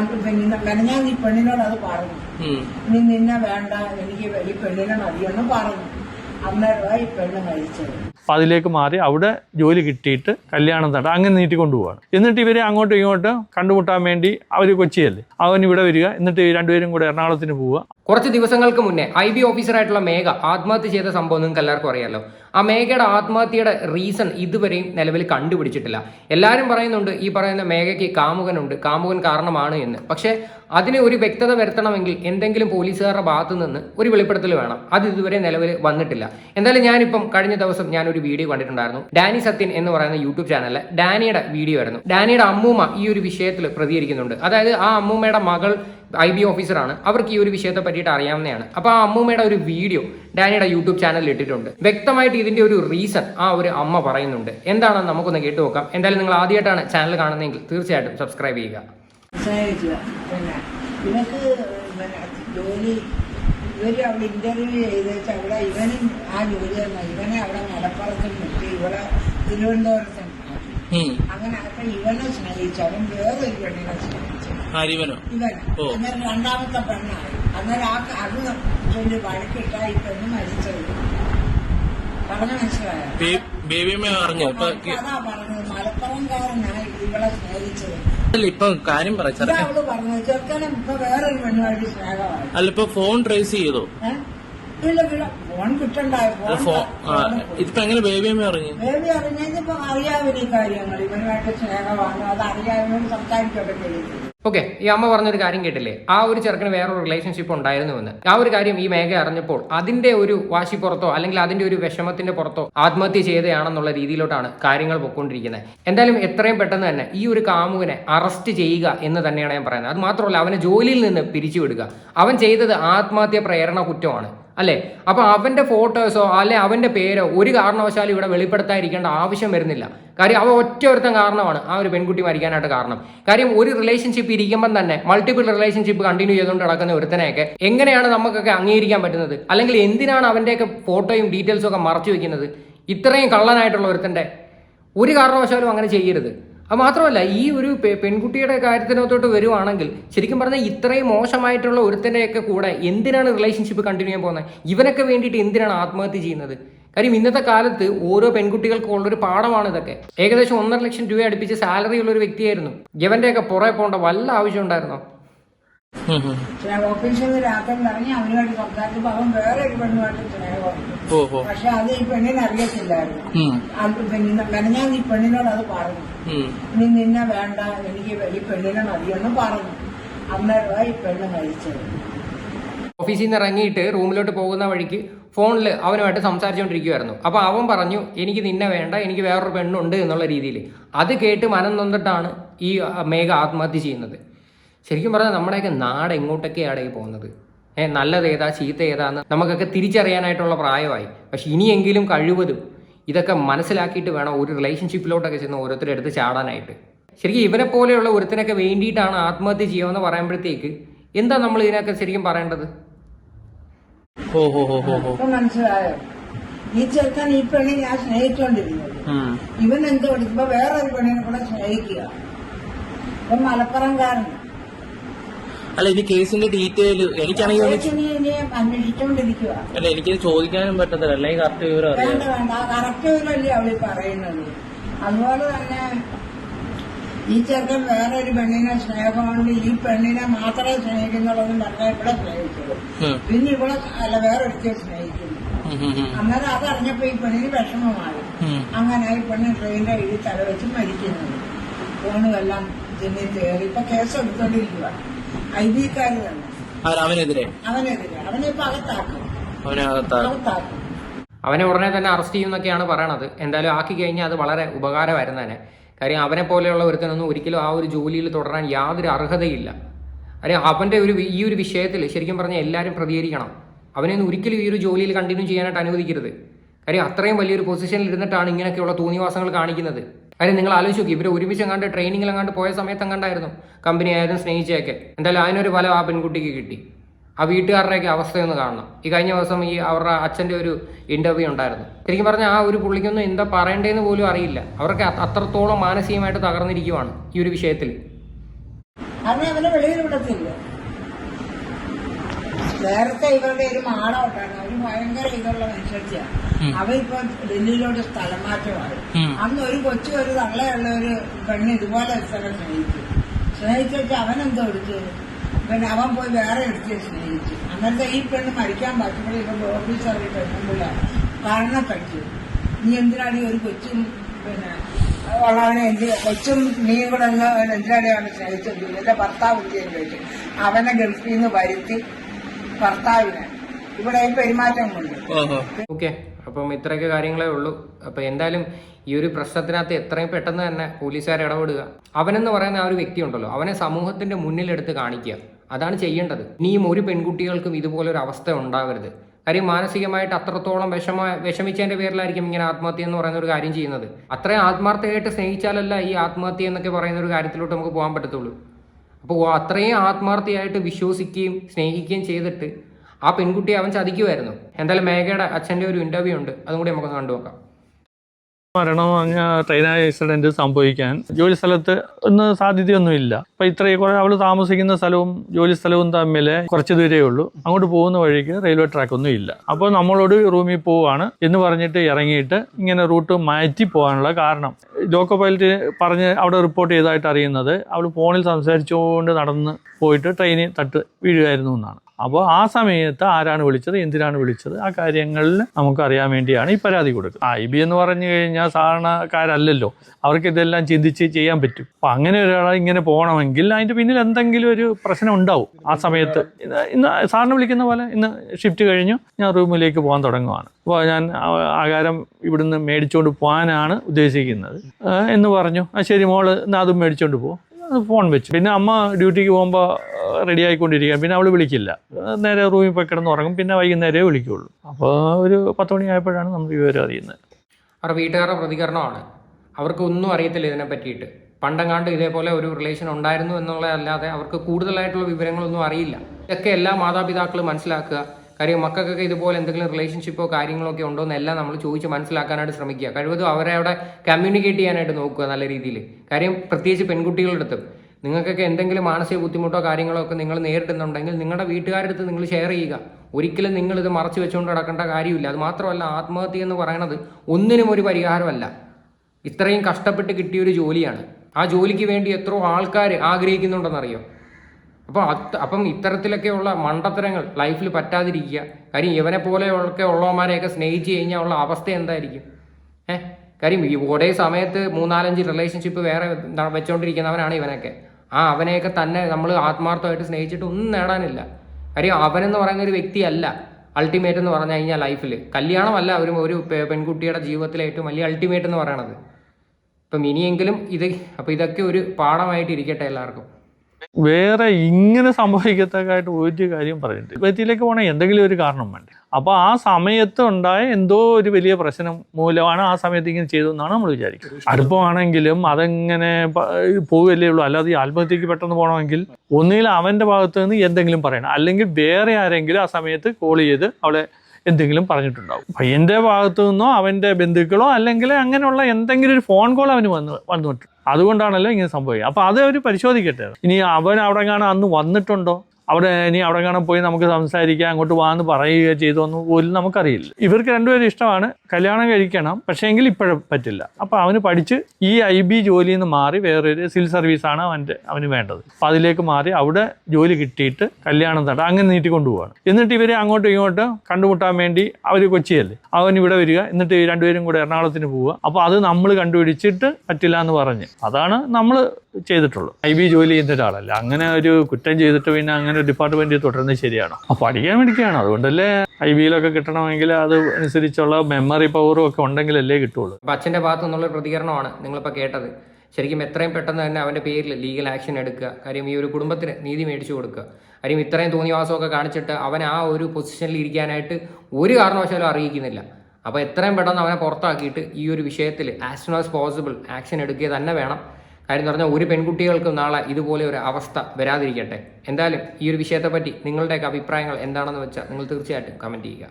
അത് പിന്നെ ഞാൻ ഈ പെണ്ണിനോട് അത് പറഞ്ഞു. നീ നിന്നെ വേണ്ട എനിക്ക് ഈ പെണ്ണിനെ മതിയെന്ന് പറഞ്ഞു. അന്നേരമായി ഈ പെണ്ണ് മരിച്ചത്. അപ്പം അതിലേക്ക് മാറി അവിടെ ജോലി കിട്ടിയിട്ട് കല്യാണം നട അങ്ങനെ നീട്ടിക്കൊണ്ട് പോവാണ് എന്നിട്ട് ഇവരെ അങ്ങോട്ടും ഇങ്ങോട്ടും കണ്ടുമുട്ടാൻ വേണ്ടി അവർ കൊച്ചിയല്ലേ? അവൻ ഇവിടെ വരിക എന്നിട്ട് രണ്ടുപേരും കൂടെ എറണാകുളത്തിന് പോവുക. കുറച്ച് ദിവസങ്ങൾക്ക് മുന്നേ ഐ ബി ഓഫീസറായിട്ടുള്ള മേഘ ആത്മഹത്യ ചെയ്ത സംഭവം നിങ്ങൾക്ക് എല്ലാവർക്കും അറിയാലോ. ആ മേഘയുടെ ആത്മഹത്യയുടെ റീസൺ ഇതുവരെയും നിലവിൽ കണ്ടുപിടിച്ചിട്ടില്ല. എല്ലാവരും പറയുന്നുണ്ട് ഈ പറയുന്ന മേഘയ്ക്ക് കാമുകനുണ്ട് കാമുകൻ കാരണമാണ് എന്ന്. പക്ഷേ അതിന് ഒരു വ്യക്തത വരുത്തണമെങ്കിൽ എന്തെങ്കിലും പോലീസുകാരുടെ ഭാഗത്തു നിന്ന് ഒരു വെളിപ്പെടുത്തൽ വേണം. അത് ഇതുവരെ നിലവിൽ വന്നിട്ടില്ല. എന്തായാലും ഞാനിപ്പം കഴിഞ്ഞ ദിവസം ഞാനൊരു വീഡിയോ കണ്ടിട്ടുണ്ടായിരുന്നു. ഡാനി സത്യൻ എന്ന് പറയുന്ന യൂട്യൂബ് ചാനലിൽ ഡാനിയുടെ വീഡിയോ ആയിരുന്നു. ഡാനിയുടെ അമ്മൂമ്മ ഈ ഒരു വിഷയത്തിൽ പ്രതികരിക്കുന്നുണ്ട്. അതായത് ആ അമ്മൂമ്മയുടെ മകൾ ഐ ബി ഓഫീസറാണ് അവർക്ക് ഈ ഒരു വിഷയത്തെ പറ്റിയിട്ട് അറിയാവുന്നതാണ്. അപ്പോൾ ആ അമ്മൂമ്മയുടെ ഒരു വീഡിയോ ഡാനിയുടെ യൂട്യൂബ് ചാനലിൽ ഇട്ടിട്ടുണ്ട്. വ്യക്തമായിട്ട് ഇതിന്റെ ഒരു റീസൺ ആ ഒരു അമ്മ പറയുന്നുണ്ട്. എന്താണെന്ന് നമുക്കൊന്ന് കേട്ടു നോക്കാം. എന്തായാലും നിങ്ങൾ ആദ്യമായിട്ടാണ് ചാനൽ കാണുന്നതെങ്കിൽ തീർച്ചയായിട്ടും സബ്സ്ക്രൈബ് ചെയ്യുക. ജോലി ഇവർ അവിടെ ഇന്റർവ്യൂ ചെയ്ത് അവിടെ ഇവനും ആ ജോലി തന്നെ. ഇവനെ അവിടെ മലപ്പുറത്ത് നിർത്തി. ഇവിടെ തിരുവനന്തപുരത്ത്. അങ്ങനെ അപ്പൊ ഇവനെ സ്നേഹിച്ചു അവൻ വേറൊരു പെണ്ണിനെ സ്നേഹിച്ചു. ആര്യവനോ? ഇവൻ. അന്നേരം രണ്ടാമത്തെ പെണ്ണായി. അന്നേരം ആ അത് ചൊല്ലി വഴക്കിട്ട ഈ പെണ്ണ് മരിച്ചത് പറഞ്ഞ മനസ്സിലായോ? ബേബിയമ്മ അതാ പറഞ്ഞത്. മലപ്പുറംകാരനായി ഇവളെ സ്നേഹിച്ചത്. ഇപ്പൊ കാര്യം പറ ചെറുക്കൻ. അവൾ പറഞ്ഞത്. ചെറുക്കനും ഇപ്പൊ വേറൊരു പെണ്ണുമായിട്ട് സ്നേഹമായി അല്ല ഇപ്പൊ ഫോൺ ട്രേസ് ചെയ്തോ? ഏ? ഇല്ല ഫോൺ കിട്ടണ്ടായ. അല്ല, ഫോ ആ, ഇതിപ്പോ എങ്ങനെ ബേബിയമ്മ അറിഞ്ഞു? ബേബി അറിഞ്ഞപ്പോ അറിയാവുന്ന ഈ കാര്യങ്ങൾ. ഇവനുമായിട്ട് സ്നേഹമാണ്. അത് അറിയാവുന്നവർ സംസാരിക്കൊക്കെ ചെയ്യും. ഓക്കെ ഈ അമ്മ പറഞ്ഞൊരു കാര്യം കേട്ടില്ലേ? ആ ഒരു ചെറുക്കന് വേറൊരു റിലേഷൻഷിപ്പ് ഉണ്ടായിരുന്നുവെന്ന്. ആ ഒരു കാര്യം ഈ മേഘ അറിഞ്ഞപ്പോൾ അതിന്റെ ഒരു വാശി പുറത്തോ അല്ലെങ്കിൽ അതിന്റെ ഒരു വിഷമത്തിന്റെ പുറത്തോ ആത്മഹത്യ ചെയ്തയാണെന്നുള്ള രീതിയിലോട്ടാണ് കാര്യങ്ങൾ പൊയ്ക്കൊണ്ടിരിക്കുന്നത്. എന്തായാലും എത്രയും പെട്ടെന്ന് തന്നെ ഈ ഒരു കാമുകനെ അറസ്റ്റ് ചെയ്യുക എന്ന് തന്നെയാണ് ഞാൻ പറയുന്നത്. അത് മാത്രമല്ല അവനെ ജോലിയിൽ നിന്ന് പിരിച്ചുവിടുക. അവൻ ചെയ്തത് ആത്മഹത്യ പ്രേരണ കുറ്റമാണ്. അല്ലേ? അപ്പോൾ അവന്റെ ഫോട്ടോസോ അല്ലെ അവന്റെ പേരോ ഒരു കാരണവശാലും ഇവിടെ വെളിപ്പെടുത്താതിരിക്കേണ്ട ആവശ്യം വരുന്നില്ല. കാര്യം അവ ഒറ്റ ഒരുത്തൻ കാരണമാണ്. ആ ഒരു പെൺകുട്ടി മരിക്കാനായിട്ട് കാരണം. കാര്യം ഒരു റിലേഷൻഷിപ്പ് ഇരിക്കുമ്പം തന്നെ മൾട്ടിപ്പിൾ റിലേഷൻഷിപ്പ് കണ്ടിന്യൂ ചെയ്തുകൊണ്ട് നടക്കുന്ന ഒരുത്തനെയൊക്കെ എങ്ങനെയാണ് നമുക്കൊക്കെ അംഗീകരിക്കാൻ പറ്റുന്നത്? അല്ലെങ്കിൽ എന്തിനാണ് അവന്റെയൊക്കെ ഫോട്ടോയും ഡീറ്റെയിൽസും ഒക്കെ മറച്ചു വെക്കുന്നത്? ഇത്രയും കള്ളനായിട്ടുള്ള ഒരുത്തന്റെ ഒരു കാരണവശാലും അങ്ങനെ ചെയ്യരുത്. അത് മാത്രമല്ല ഈ ഒരു പെൺകുട്ടിയുടെ കാര്യത്തിനകത്തോട്ട് വരുവാണെങ്കിൽ ശരിക്കും പറഞ്ഞാൽ ഇത്രയും മോശമായിട്ടുള്ള ഒരുത്തന്റെയൊക്കെ കൂടെ എന്തിനാണ് റിലേഷൻഷിപ്പ് കണ്ടിന്യൂ ചെയ്യാൻ പോകുന്നത്? ഇവനൊക്കെ വേണ്ടിയിട്ട് എന്തിനാണ് ആത്മഹത്യ ചെയ്യുന്നത്? കാര്യം ഇന്നത്തെ കാലത്ത് ഓരോ പെൺകുട്ടികൾക്കും ഉള്ളൊരു പാഠമാണ് ഇതൊക്കെ. ഏകദേശം ഒന്നര ലക്ഷം രൂപ അടുപ്പിച്ച് സാലറി ഉള്ള ഒരു വ്യക്തിയായിരുന്നു. ഇവന്റെയൊക്കെ പുറകെ പോകേണ്ട വല്ല ആവശ്യം ഉണ്ടായിരുന്നോ? ഓഫീസിൽ നിന്ന് രാത്രി ഇറങ്ങി അവനുമായിട്ട് സംസാരിച്ചപ്പോ അവൻ വേറെ ഒരു പെണ്ണുമായിട്ട് സ്നേഹമാണ് പക്ഷെ അത് ഈ പെണ്ണിനെ അറിയത്തില്ലായിരുന്നു പിന്നെ മെനഞ്ഞാൽ ഈ പെണ്ണിനോട് അത് പറഞ്ഞു. നീ ഇനി നിന്നെ വേണ്ട എനിക്ക് ഈ പെണ്ണിനെ മതിയെന്ന് പറഞ്ഞു. അന്നേരമാണ് ഈ പെണ്ണ് മരിച്ചത്. ഓഫീസിൽ നിന്ന് ഇറങ്ങിയിട്ട് റൂമിലോട്ട് പോകുന്ന വഴിക്ക് ഫോണിൽ അവനുമായിട്ട് സംസാരിച്ചുകൊണ്ടിരിക്കുമായിരുന്നു അപ്പോൾ അവൻ പറഞ്ഞു എനിക്ക് നിന്നെ വേണ്ട എനിക്ക് വേറൊരു പെണ്ണുണ്ട് എന്നുള്ള രീതിയിൽ അത് കേട്ട് മനം നൊന്നിട്ടാണ് ഈ മേഘ ആത്മഹത്യ ചെയ്യുന്നത്. ശരിക്കും പറഞ്ഞാൽ നമ്മുടെയൊക്കെ നാട് എങ്ങോട്ടൊക്കെയാണ് ഈ പോകുന്നത്? ഏ നല്ലത് ഏതാ ചീത്ത ഏതാന്ന് നമുക്കൊക്കെ തിരിച്ചറിയാനായിട്ടുള്ള പ്രായമായി. പക്ഷെ ഇനിയെങ്കിലും കഴിവതും ഇതൊക്കെ മനസ്സിലാക്കിയിട്ട് വേണം ഒരു റിലേഷൻഷിപ്പിലോട്ടൊക്കെ ചെന്ന് ഓരോരുത്തരുടെ അടുത്ത് ചാടാനായിട്ട്. ശരിക്കും ഇവരെ പോലെയുള്ള ഒരുത്തിനൊക്കെ വേണ്ടിയിട്ടാണ് ആത്മഹത്യ ചെയ്യുമെന്ന് പറയുമ്പോഴത്തേക്ക് എന്താ നമ്മൾ ഇതിനൊക്കെ ശരിക്കും പറയേണ്ടത്? മനസ്സിലായോ? ഈ ചെറുക്കൻ ഈ പെണ്ണി ഞാൻ സ്നേഹിച്ചുകൊണ്ടിരുന്നത് ഇവൻ എന്ത് പഠിക്കുമ്പോ വേറൊരു പെണ്ണിനെ കൂടെ സ്നേഹിക്കുക. ഇപ്പൊ മലപ്പുറംകാരൻ. അല്ല ഇനി കേസിന്റെ ഡീറ്റെയിൽ എനിക്കാണെങ്കിൽ അല്ല എനിക്കിത് ചോദിക്കാനും പറ്റത്തില്ല. അല്ലെങ്കിൽ കറക്റ്റ് വിവരം അറിയാം. വേണ്ട. വേണ്ട കറക്റ്റ് വിവരമല്ലേ അവൾ പറയുന്നത്. അതുപോലെ തന്നെ ഈ ചെറുക്കൻ വേറൊരു പെണ്ണിനെ സ്നേഹമുണ്ട് ഈ പെണ്ണിനെ മാത്രമേ സ്നേഹിക്കുന്നുള്ളൂ പറഞ്ഞാൽ ഇവിടെ സ്നേഹിച്ചത്. പിന്നെ ഇവിടെ അല്ല വേറൊരിക്കൽ സ്നേഹിക്കുന്നു. അന്നേരം അതറിഞ്ഞപ്പോ ഈ പെണ്ണിന് വിഷമമായി. അങ്ങനെ ഈ പെണ്ണ് ട്രെയിനിന്റെ ഇടി തലവെച്ച് മരിക്കുന്നത് ഫോണുമെല്ലാം ചെന്നി കയറി. ഇപ്പൊ കേസ് എടുത്തോണ്ടിരിക്കുക ഐ അവനെതിരെ? അവനെതിരെ. അവനെ ഇപ്പൊ അകത്താക്കും. അവനകത്താ അകത്താക്കും. അവനെ ഉടനെ തന്നെ അറസ്റ്റ് ചെയ്യുമെന്നൊക്കെയാണ് പറയണത്. എന്തായാലും ആക്കി കഴിഞ്ഞാൽ അത് വളരെ ഉപകാരമായിരുന്നു തന്നെ. കാര്യം അവനെ പോലെയുള്ള ഒരുത്തനൊന്നും ഒരിക്കലും ആ ഒരു ജോലിയിൽ തുടരാൻ യാതൊരു അർഹതയില്ല. കാര്യം അവന്റെ ഒരു ഈ ഒരു വിഷയത്തിൽ ശരിക്കും പറഞ്ഞാൽ എല്ലാവരും പ്രതികരിക്കണം. അവനെ ഒരിക്കലും ഈ ഒരു ജോലിയിൽ കണ്ടിന്യൂ ചെയ്യാനായിട്ട് അനുവദിക്കരുത്. കാര്യം അത്രയും വലിയൊരു പൊസിഷനിൽ ഇരുന്നിട്ടാണ് ഇങ്ങനെയൊക്കെയുള്ള തോന്നിവാസങ്ങൾ കാണിക്കുന്നത്. കാര്യം നിങ്ങൾ ആലോചിച്ച് നോക്കി ഇവർ ഒരുമിച്ച് എങ്ങാണ്ട് ട്രെയിനിങ്ങിൽ എങ്ങാണ്ട് പോയ സമയത്ത് എങ്ങാണ്ടായിരുന്നു? കമ്പനി ആയാലും സ്നേഹിച്ചൊക്കെ എന്തായാലും അതിനൊരു ഫലം ആ പെൺകുട്ടിക്ക് കിട്ടി. ആ വീട്ടുകാരുടെയൊക്കെ അവസ്ഥയൊന്ന് കാണണം. ഈ കഴിഞ്ഞ ദിവസം ഈ അവരുടെ അച്ഛന്റെ ഒരു ഇന്റർവ്യൂ ഉണ്ടായിരുന്നു. ശരിക്കും പറഞ്ഞാൽ ആ ഒരു പുള്ളിക്കൊന്നും എന്താ പറയണ്ടേന്ന് പോലും അറിയില്ല. അവർക്ക് അത്രത്തോളം മാനസികമായിട്ട് തകർന്നിരിക്കുവാണ് ഈ ഒരു വിഷയത്തിൽ അവനെ വിടത്തില്ല. നേരത്തെ ഇവരുടെ ഒരു മാടം ഉണ്ടായിരുന്നു അവർ ഭയങ്കര ഇതുള്ള മനുഷ്യർച്ചയാണ് അവരിപ്പോ ഡൽഹിയിലോട്ട് സ്ഥലം മാറ്റമായി അന്ന് ഒരു കൊച്ചു ഒരു തള്ളയുള്ള ഒരു പെണ്ണ് ഇതുപോലെ ഒരു സ്ഥലം സ്നേഹിച്ചു. സ്നേഹിച്ചിട്ട് അവനെന്തോ എടുത്തു? പിന്നെ അവൻ പോയി വേറെ എടുത്ത് സ്നേഹിച്ചു. അന്നത്തെ ഈ പെണ്ണ് മരിക്കാൻ പറ്റുമ്പോൾ ഇവരുടെ ഓഫീസർ ഈ പെണ്ണുമ്പിള്ള കാരണം കഴിച്ചു. നീ എന്തിനാണ് ഒരു കൊച്ചും പിന്നെ ഉള്ളവനെ എന്ത് കൊച്ചും നീയും കൂടെ എന്തിനാണ് എന്തിനാണ് സ്നേഹിച്ചത്? എന്റെ ഭർത്താവ് എന്ത് ചോദിച്ചു. അവനെ ഗൾഫിൽ നിന്ന് വരുത്തി ഭർത്താവിനെ. ഇവിടെ ഈ പെരുമാറ്റം കൊണ്ട്. ഓക്കെ. അപ്പം ഇത്രയൊക്കെ കാര്യങ്ങളേ ഉള്ളൂ. അപ്പം എന്തായാലും ഈ ഒരു പ്രശ്നത്തിനകത്ത് എത്രയും പെട്ടെന്ന് തന്നെ പോലീസുകാർ ഇടപെടുക. അവനെന്ന് പറയുന്ന ആ ഒരു വ്യക്തി ഉണ്ടല്ലോ. അവനെ സമൂഹത്തിന്റെ മുന്നിലെടുത്ത് കാണിക്കുക. അതാണ് ചെയ്യേണ്ടത്. ഇനിയും ഒരു പെൺകുട്ടികൾക്കും ഇതുപോലൊരു അവസ്ഥ ഉണ്ടാവരുത് കാര്യം മാനസികമായിട്ട് അത്രത്തോളം വിഷമ വിഷമിച്ചതിന്റെ പേരിലായിരിക്കും ഇങ്ങനെ ആത്മഹത്യ എന്ന് പറയുന്ന ഒരു കാര്യം ചെയ്യുന്നത്. അത്രയും ആത്മാർത്ഥമായിട്ട് സ്നേഹിച്ചാലല്ല ഈ ആത്മഹത്യ എന്നൊക്കെ പറയുന്ന ഒരു കാര്യത്തിലോട്ട് നമുക്ക് പോകാൻ പറ്റത്തുള്ളൂ. അപ്പോൾ അത്രയും ആത്മാർത്ഥിയായിട്ട് വിശ്വസിക്കുകയും സ്നേഹിക്കുകയും ചെയ്തിട്ട് ആ പെൺകുട്ടിയെ അവൻ ചതിക്കുമായിരുന്നു എന്തായാലും മേഘയുടെ അച്ഛന്റെ ഒരു ഇന്റർവ്യൂ ഉണ്ട്. അതും കൂടി നമുക്ക് കണ്ടു നോക്കാം മരണം പറഞ്ഞ ട്രെയിൻ ആക്സിഡന്റ് സംഭവിക്കാൻ ജോലി സ്ഥലത്ത് ഒന്നും സാധ്യതയൊന്നുമില്ല. അപ്പൊ ഇത്രയും അവൾ താമസിക്കുന്ന സ്ഥലവും ജോലി സ്ഥലവും തമ്മിൽ കുറച്ച് ദൂരേ ഉള്ളൂ. അങ്ങോട്ട് പോകുന്ന വഴിക്ക് റെയിൽവേ ട്രാക്ക് ഒന്നും ഇല്ല. അപ്പോൾ നമ്മളോട് റൂമിൽ പോവാണ് എന്ന് പറഞ്ഞിട്ട് ഇറങ്ങിയിട്ട് ഇങ്ങനെ റൂട്ട് മാറ്റി പോകാനുള്ള കാരണം. ജോക്കോ പൈലറ്റ് പറഞ്ഞ് അവിടെ റിപ്പോർട്ട് ചെയ്തതായിട്ട് അറിയുന്നത് അവൾ ഫോണിൽ സംസാരിച്ചുകൊണ്ട് നടന്ന് പോയിട്ട് ട്രെയിനിൽ തട്ട് വീഴുകയായിരുന്നു എന്നാണ്. അപ്പോൾ ആ സമയത്ത് ആരാണ് വിളിച്ചത്? എന്തിനാണ് വിളിച്ചത്? ആ കാര്യങ്ങളിൽ നമുക്ക് അറിയാൻ വേണ്ടിയാണ് ഈ പരാതി കൊടുക്കുന്നത് ഐ ബി എന്ന് പറഞ്ഞു കഴിഞ്ഞാൽ സാധാരണക്കാരല്ലല്ലോ. അവർക്ക് ഇതെല്ലാം ചിന്തിച്ച് ചെയ്യാൻ പറ്റും. അപ്പം അങ്ങനെ ഒരാളെ ഇങ്ങനെ പോകണമെങ്കിൽ അതിന്റെ പിന്നിൽ എന്തെങ്കിലും ഒരു പ്രശ്നം ഉണ്ടാവും. ആ സമയത്ത് ഇന്ന് സാറിന് വിളിക്കുന്ന പോലെ ഇന്ന് ഷിഫ്റ്റ് കഴിഞ്ഞു. ഞാൻ റൂമിലേക്ക് പോകാൻ തുടങ്ങുവാണ്. അപ്പോൾ ഞാൻ ആകാരം ഇവിടുന്ന് മേടിച്ചുകൊണ്ട് പോകാനാണ് ഉദ്ദേശിക്കുന്നത്. എന്ന് പറഞ്ഞു. ആ ശരി മോൾ എന്നാൽ അതും മേടിച്ചുകൊണ്ട് പോകും ഫോൺ വെച്ചു. പിന്നെ അമ്മ ഡ്യൂട്ടിക്ക് പോകുമ്പോൾ റെഡി ആയിക്കൊണ്ടിരിക്കുകയാണ്. പിന്നെ അവൾ വിളിക്കില്ല. നേരെ റൂമിൽ പോയി കിടന്ന് ഉറങ്ങും. പിന്നെ വൈകുന്നേരമേ വിളിക്കുകയുള്ളൂ അപ്പോൾ ഒരു പത്ത് മണിയായപ്പോഴാണ് നമ്മൾ വിവരം അറിയുന്നത്. അവരുടെ വീട്ടുകാരുടെ പ്രതികരണമാണ്. അവർക്ക് ഒന്നും അറിയത്തില്ല ഇതിനെ പറ്റിയിട്ട്. പണ്ടെങ്ങാണ്ട് ഇതേപോലെ ഒരു റിലേഷൻ ഉണ്ടായിരുന്നു എന്നുള്ളതല്ലാതെ അവർക്ക് കൂടുതലായിട്ടുള്ള വിവരങ്ങളൊന്നും അറിയില്ല. ഇതൊക്കെ എല്ലാ മാതാപിതാക്കളും മനസ്സിലാക്കുക. കാര്യം മക്കൾക്കൊക്കെ ഇതുപോലെ എന്തെങ്കിലും റിലേഷൻഷിപ്പോ കാര്യങ്ങളോ ഒക്കെ ഉണ്ടോ എന്നെല്ലാം നമ്മൾ ചോദിച്ച് മനസ്സിലാക്കാനായിട്ട് ശ്രമിക്കുക. കഴിവതും അവരെ അവിടെ കമ്മ്യൂണിക്കേറ്റ് ചെയ്യാനായിട്ട് നോക്കുക നല്ല രീതിയിൽ. കാര്യം പ്രത്യേകിച്ച് പെൺകുട്ടികളുടെ അടുത്ത് നിങ്ങൾക്കൊക്കെ എന്തെങ്കിലും മാനസിക ബുദ്ധിമുട്ടോ കാര്യങ്ങളോ ഒക്കെ നിങ്ങൾ നേരിടുന്നുണ്ടെങ്കിൽ നിങ്ങളുടെ വീട്ടുകാരുടെ അടുത്ത് നിങ്ങൾ ഷെയർ ചെയ്യുക. ഒരിക്കലും നിങ്ങൾ ഇത് മറച്ചു വെച്ചുകൊണ്ട് നടക്കേണ്ട കാര്യമില്ല. അത് മാത്രമല്ല ആത്മഹത്യ എന്ന് പറയുന്നത് ഒന്നിനും ഒരു പരിഹാരമല്ല. ഇത്രയും കഷ്ടപ്പെട്ട് കിട്ടിയൊരു ജോലിയാണ്. ആ ജോലിക്ക് വേണ്ടി എത്രയോ ആൾക്കാർ ആഗ്രഹിക്കുന്നുണ്ടെന്നറിയോ? അപ്പോൾ അത് അപ്പം ഇത്തരത്തിലൊക്കെയുള്ള മണ്ടത്തരങ്ങൾ ലൈഫിൽ പറ്റാതിരിക്കുക. കാര്യം ഇവനെ പോലെയൊക്കെ ഉള്ളവന്മാരെയൊക്കെ സ്നേഹിച്ച് കഴിഞ്ഞാൽ ഉള്ള അവസ്ഥ എന്തായിരിക്കും? ഏഹ് കാര്യം ഈ ഒരേ സമയത്ത് മൂന്നാലഞ്ച് റിലേഷൻഷിപ്പ് വേറെ വെച്ചുകൊണ്ടിരിക്കുന്നവനാണ് ഇവനൊക്കെ. ആ അവനെയൊക്കെ തന്നെ നമ്മൾ ആത്മാർത്ഥമായിട്ട് സ്നേഹിച്ചിട്ട് ഒന്നും നേടാനില്ല. കാര്യം അവനെന്ന് പറയുന്ന ഒരു വ്യക്തിയല്ല അൾട്ടിമേറ്റ് എന്ന് പറഞ്ഞു കഴിഞ്ഞാൽ ലൈഫിൽ കല്യാണമല്ല ഒരു ഒരു പെൺകുട്ടിയുടെ ജീവിതത്തിലെ ഏറ്റവും വലിയ അൾട്ടിമേറ്റ് എന്ന് പറയണത്. അപ്പം ഇനിയെങ്കിലും ഇത് അപ്പോൾ ഇതൊക്കെ ഒരു പാഠമായിട്ട് ഇരിക്കട്ടെ എല്ലാവർക്കും. വേറെ ഇങ്ങനെ സംഭവിക്കത്തക്കായിട്ട് ഒരു കാര്യം പറഞ്ഞിട്ട് വ്യക്തിയിലേക്ക് പോകണ എന്തെങ്കിലും ഒരു കാരണം വേണ്ടേ. അപ്പോൾ ആ സമയത്ത് ഉണ്ടായ എന്തോ ഒരു വലിയ പ്രശ്നം മൂലമാണ് ആ സമയത്ത് ഇങ്ങനെ ചെയ്തതെന്നാണ് നമ്മൾ വിചാരിക്കുന്നത്. അടുപ്പമാണെങ്കിലും അതെങ്ങനെ പോവുകയല്ലേ ഉള്ളൂ. അല്ലാതെ ഈ ആത്മഹത്യക്ക് പെട്ടെന്ന് പോകണമെങ്കിൽ ഒന്നുകിൽ അവന്റെ ഭാഗത്ത് നിന്ന് എന്തെങ്കിലും പറയണം. അല്ലെങ്കിൽ വേറെ ആരെങ്കിലും ആ സമയത്ത് കോൾ ചെയ്ത് അവളെ എന്തെങ്കിലും പറഞ്ഞിട്ടുണ്ടാവും. പയ്യന്റെ ഭാഗത്തു നിന്നോ അവന്റെ ബന്ധുക്കളോ അല്ലെങ്കിൽ അങ്ങനെയുള്ള എന്തെങ്കിലും ഒരു ഫോൺ കോൾ അവന് വന്ന് വന്നിട്ടുണ്ട് അതുകൊണ്ടാണല്ലോ ഇങ്ങനെ സംഭവിക്കുക അപ്പോൾ അത് അവർ പരിശോധിക്കട്ടെ. ഇനി അവൻ അവിടെ കാണാൻ അന്ന് വന്നിട്ടുണ്ടോ? അവിടെ ഇനി അവിടെ കാണാൻ പോയി നമുക്ക് സംസാരിക്കാം അങ്ങോട്ട് വാന്ന് പറയുക ചെയ്തോന്ന് പോലും നമുക്കറിയില്ല. ഇവർക്ക് രണ്ടുപേരും ഇഷ്ടമാണ് കല്യാണം കഴിക്കണം പക്ഷേ എങ്കിൽ ഇപ്പോഴും പറ്റില്ല. അപ്പോൾ അവന് പഠിച്ച് ഈ ഐ ബി ജോലിയിൽ നിന്ന് മാറി വേറൊരു സിവിൽ സർവീസാണ് അവന്റെ അവന് വേണ്ടത്. അപ്പം അതിലേക്ക് മാറി അവിടെ ജോലി കിട്ടിയിട്ട് കല്യാണം തട അങ്ങനെ നീട്ടിക്കൊണ്ടുപോവാണ്. എന്നിട്ട് ഇവരെ അങ്ങോട്ടും ഇങ്ങോട്ടും കണ്ടുമുട്ടാൻ വേണ്ടി അവർ കൊച്ചിയല്ലേ? അവൻ ഇവിടെ വരിക എന്നിട്ട് രണ്ടുപേരും കൂടെ എറണാകുളത്തിന് പോവുക. അപ്പോൾ അത് നമ്മൾ കണ്ടുപിടിച്ചിട്ട് പറ്റില്ല എന്ന് പറഞ്ഞ്. അതാണ് നമ്മൾ ചെയ്തിട്ടുള്ളൂ ഐ ബി ജോലി ചെയ്യുന്ന ഒരാളല്ല. അങ്ങനെ ഒരു കുറ്റം ചെയ്തിട്ട് പിന്നെ അങ്ങനെ ഡിപ്പാർട്ട്മെന്റിൽ തുടരുന്നത് ശരിയാണോ? അപ്പോൾ പഠിക്കാൻ വേണ്ടിയാണ് അതുകൊണ്ടല്ലേ ഐ വിയിലൊക്കെ കിട്ടണമെങ്കിൽ അത് അനുസരിച്ചുള്ള മെമ്മറി പവറും ഒക്കെ ഉണ്ടെങ്കിലല്ലേ കിട്ടുള്ളൂ. അപ്പം അച്ഛന്റെ ഭാഗത്തു നിന്നുള്ള ഒരു പ്രതികരണമാണ് നിങ്ങളിപ്പോൾ കേട്ടത്. ശരിക്കും എത്രയും പെട്ടെന്ന് തന്നെ അവന്റെ പേരിൽ ലീഗൽ ആക്ഷൻ എടുക്കുക. കാര്യം ഈ ഒരു കുടുംബത്തിന് നീതി മേടിച്ചു കൊടുക്കുക. കാര്യം ഇത്രയും തോന്നിവാസമൊക്കെ കാണിച്ചിട്ട് അവൻ ആ ഒരു പൊസിഷനിൽ ഇരിക്കാനായിട്ട് ഒരു കാരണവശാലും അറിയിക്കുന്നില്ല. അപ്പോൾ എത്രയും പെട്ടെന്ന് അവനെ പുറത്താക്കിയിട്ട് ഈ ഒരു വിഷയത്തിൽ as soon as possible action എടുക്കുക തന്നെ വേണം. കാര്യം എന്ന് പറഞ്ഞാൽ ഒരു പെൺകുട്ടികൾക്കും നാളെ ഇതുപോലെ ഒരു അവസ്ഥ വരാതിരിക്കട്ടെ. എന്തായാലും ഈ ഒരു വിഷയത്തെപ്പറ്റി നിങ്ങളുടെയൊക്കെ അഭിപ്രായങ്ങൾ എന്താണെന്ന് വെച്ചാൽ നിങ്ങൾ തീർച്ചയായിട്ടും കമന്റ് ചെയ്യുക.